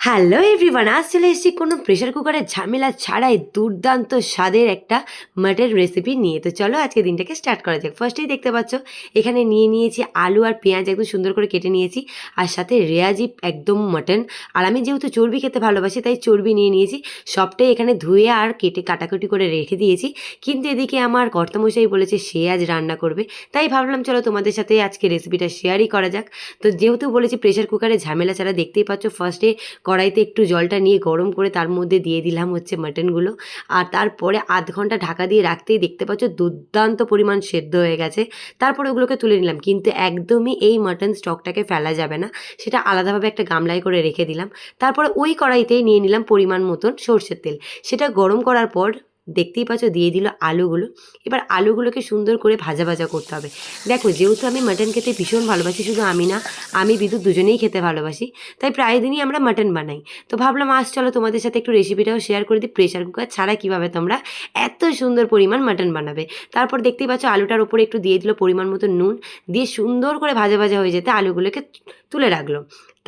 Hello everyone আজ চলে এসেছি কোনো প্রেশার কুকারের ঝামেলা ছাড়াই দুর্দান্ত স্বাদের একটা মাটের রেসিপি নিয়ে। তো চলো আজকে দিনটাকে স্টার্ট করা যাক। ফার্স্টেই দেখতে পাচ্ছ, এখানে নিয়ে নিয়েছি আলু আর পেঁয়াজ একদম সুন্দর করে কেটে নিয়েছি আর সাথে রেয়াজি একদম মাটন আর আমি যেহেতু চর্বি খেতে ভালোবাসি, তাই চর্বি নিয়ে নিয়েছি। সবটাই এখানে ধুয়ে আর কেটে কাটাকুটি করে রেখে দিয়েছি। কিন্তু এদিকে আমার কর্তামশাই বলেছে, সে আজ রান্না করবে। তাই ভাবলাম, চলো তোমাদের সাথে আজকে রেসিপিটা শেয়ারই করা যাক। তো যেহেতু বলেছি প্রেশার কুকারে ঝামেলা ছাড়া দেখতেই পাচ্ছ ফার্স্টে কড়াইতে একটু জলটা নিয়ে গরম করে তার মধ্যে দিয়ে দিলাম হচ্ছে মাটনগুলো। আর তারপরে আধ ঘণ্টা ঢাকা দিয়ে রাখতেই দেখতে পাচ্ছ দুর্দান্ত পরিমাণ সেদ্ধ হয়ে গেছে। তারপরে ওগুলোকে তুলে নিলাম, কিন্তু একদমই এই মাটন স্টকটাকে ফেলা যাবে না। সেটা আলাদাভাবে একটা গামলায় করে রেখে দিলাম। তারপরে ওই কড়াইতেই নিয়ে নিলাম পরিমাণ মতন সর্ষের তেল। সেটা গরম করার পর দেখতেই পাচ্ছ, দিয়ে দিল আলুগুলো। এবার আলুগুলোকে সুন্দর করে ভাজা ভাজা করতে হবে। দেখো, যেহেতু আমি মাটন খেতে ভীষণ ভালোবাসি, শুধু আমি না, আমি বিদ্যুৎ দুজনেই খেতে ভালোবাসি, তাই প্রায় দিনই আমরা মাটন বানাই। তো ভাবলাম, আজ চলো তোমাদের সাথে একটু রেসিপিটাও শেয়ার করে দিই। প্রেশার কুকার ছাড়া কীভাবে তোমরা এত সুন্দর পরিমাণ মাটন বানাবে? তারপর দেখতেই পাচ্ছ, আলুটার ওপরে একটু দিয়ে দিল পরিমাণ মতো নুন, দিয়ে সুন্দর করে ভাজা ভাজা হয়ে যেতে আলুগুলোকে তুলে রাখল।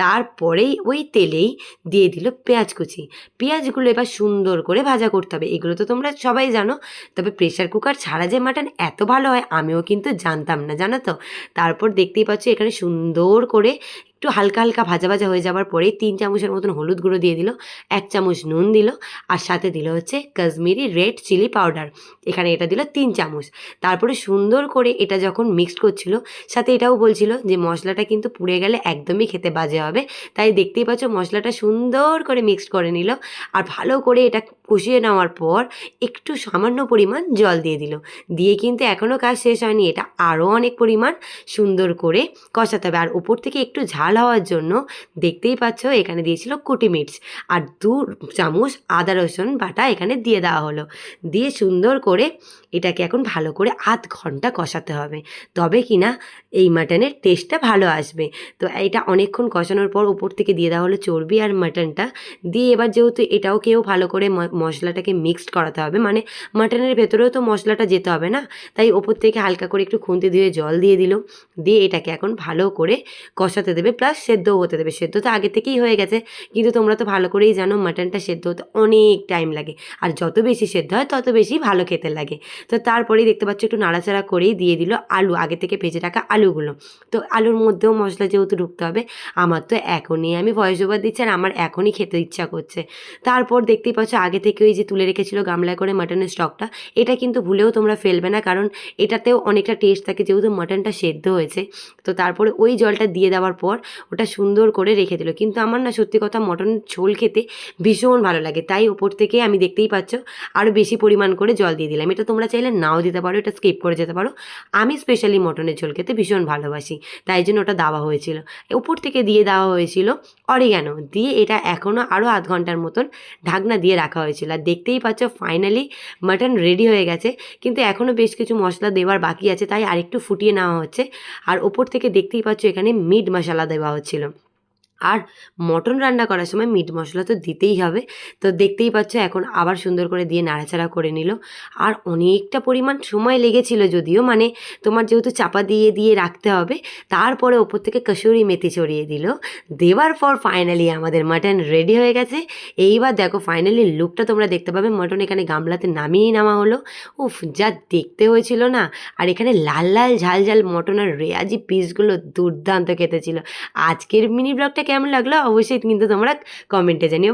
তারপরেই ওই তেলেই দিয়ে দিল পেঁয়াজ কুচি। পেঁয়াজগুলো এবার সুন্দর করে ভাজা করতে হবে। এগুলো তো তোমরা সবাই জানো, তবে প্রেশার কুকার ছাড়া যে মাটন এত ভালো হয়, আমিও কিন্তু জানতাম না, জানো তো? তারপর দেখতেই পাচ্ছ এখানে সুন্দর করে একটু হালকা হালকা ভাজা ভাজা হয়ে যাওয়ার পরে তিন চামচের মতন হলুদ গুঁড়ো দিয়ে দিল, এক চামচ নুন দিল আর সাথে দিল হচ্ছে কাশ্মীরি রেড চিলি পাউডার। এখানে এটা দিল তিন চামচ। তারপরে সুন্দর করে এটা যখন মিক্সড করছিল, সাথে এটাও বলছিল যে মশলাটা কিন্তু পুড়ে গেলে একদমই খেতে বাজে হবে। তাই দেখতেই পাচ্ছ মশলাটা সুন্দর করে মিক্সড করে নিল আর ভালো করে এটা কষিয়ে নেওয়ার পর একটু সামান্য পরিমাণ জল দিয়ে দিল। দিয়ে কিন্তু এখনও কাজ শেষ হয়নি, এটা আরও অনেক পরিমাণ সুন্দর করে কষাতে হবে। আর উপর থেকে একটু ঝাল হওয়ার জন্য দেখতেই পাচ্ছ এখানে দিয়েছিল কুটি মির্চ। আর দু চামচ আদা, রসুন বাটা এখানে দিয়ে দেওয়া হলো। দিয়ে সুন্দর করে এটাকে এখন ভালো করে আধ ঘণ্টা কষাতে হবে। তবে কি না এই মাটনের টেস্টটা ভালো আসবে। তো এটা অনেকক্ষণ কষানোর পর উপর থেকে দিয়ে দেওয়া হলো চর্বি আর মাটনটা। দিয়ে এবার যেহেতু এটাও কেউ ভালো করে মশলাটাকে মিক্সড করাতে হবে মানে মাটনের ভেতরেও তো মশলাটা যেতে হবে না? তাই ওপর থেকে হালকা করে একটু খুন্তি দিয়ে জল দিয়ে দিল। দিয়ে এটাকে এখন ভালো করে কষাতে দেবে প্লাস সেদ্ধও হতে দেবে। সেদ্ধ তো আগে থেকেই হয়ে গেছে। কিন্তু তোমরা তো ভালো করেই জানো মাটনটা সেদ্ধ হতে অনেক টাইম লাগে। আর যত বেশি সেদ্ধ হয়, তত বেশি ভালো খেতে লাগে। তো তারপরেই দেখতে পাচ্ছ, একটু নাড়াচাড়া করেই দিয়ে দিল আলু, আগে থেকে ভেজে রাখা আলুগুলো। তো আলুর মধ্যেও মশলা যেহেতু ঢুকতে হবে, আমার তো এখনই, আমি ভয়েস ওভার দিচ্ছি আর আমার এখনই খেতে ইচ্ছা করছে। তারপর দেখতেই পাচ্ছ, আগে থেকে ওই যে তুলে রেখেছিল গামলায় করে মাটনের স্টকটা এটা কিন্তু ভুলেও তোমরা ফেলবে না, কারণ এটাতেও অনেকটা টেস্ট থাকে, যেহেতু মাটনটা সেদ্ধ হয়েছে। তো তারপরে ওই জলটা দিয়ে দেওয়ার পর ওটা সুন্দর করে রেখে দিল। কিন্তু আমার না সত্যি কথা মটন ঝোল খেতে ভীষণ ভালো লাগে। তাই ওপর থেকে আমি দেখতেই পাচ্ছ আরও বেশি পরিমাণ করে জল দিয়ে দিলাম। এটা তোমরা চাইলে নাও দিতে পারো, এটা স্কিপ করে যেতে পারো। আমি স্পেশালি মটনের ঝোল খেতে ভীষণ ভালোবাসি, তাই জন্য ওটা দেওয়া হয়েছিল। ওপর থেকে দিয়ে দেওয়া হয়েছিল অরিগ্যানো দিয়ে এটা এখনও আরও আধ ঘণ্টার মতন ঢাকনা দিয়ে রাখা হয়েছিল। আর দেখতেই পাচ্ছ ফাইনালি মাটন রেডি হয়ে গেছে, কিন্তু এখনও বেশ কিছু মশলা দেওয়ার বাকি আছে, তাই আরেকটু ফুটিয়ে নেওয়া হচ্ছে। আর ওপর থেকে দেখতেই পাচ্ছ এখানে মিট মশলা দেওয়া হচ্ছিল আর মটন রান্না করার সময় মিট মশলা তো দিতেই হবে। তো দেখতেই পাচ্ছ এখন আবার সুন্দর করে দিয়ে নাড়াচাড়া করে নিল। আর অনেকটা পরিমাণ সময় লেগেছিল যদিও মানে তোমার যেহেতু চাপা দিয়ে দিয়ে রাখতে হবে, তারপরে ওপর থেকে কসুরি মেথি ছড়িয়ে দিল। দেওয়ার পর ফাইনালি আমাদের মাটন রেডি হয়ে গেছে। এইবার দেখো ফাইনালি লুকটা তোমরা দেখতে পাবে। মটন এখানে গামলাতে নামিয়ে নেওয়া হলো। উফ, যা দেখতে হয়েছিল না। আর এখানে লাল লাল, ঝাল ঝাল মটন আর রেয়াজি পিসগুলো দুর্দান্ত খেতে ছিল আজকের মিনি ব্লগটা কেমন লাগল? অবশ্যই কিন্তু তোমরা কমেন্টে জানিও।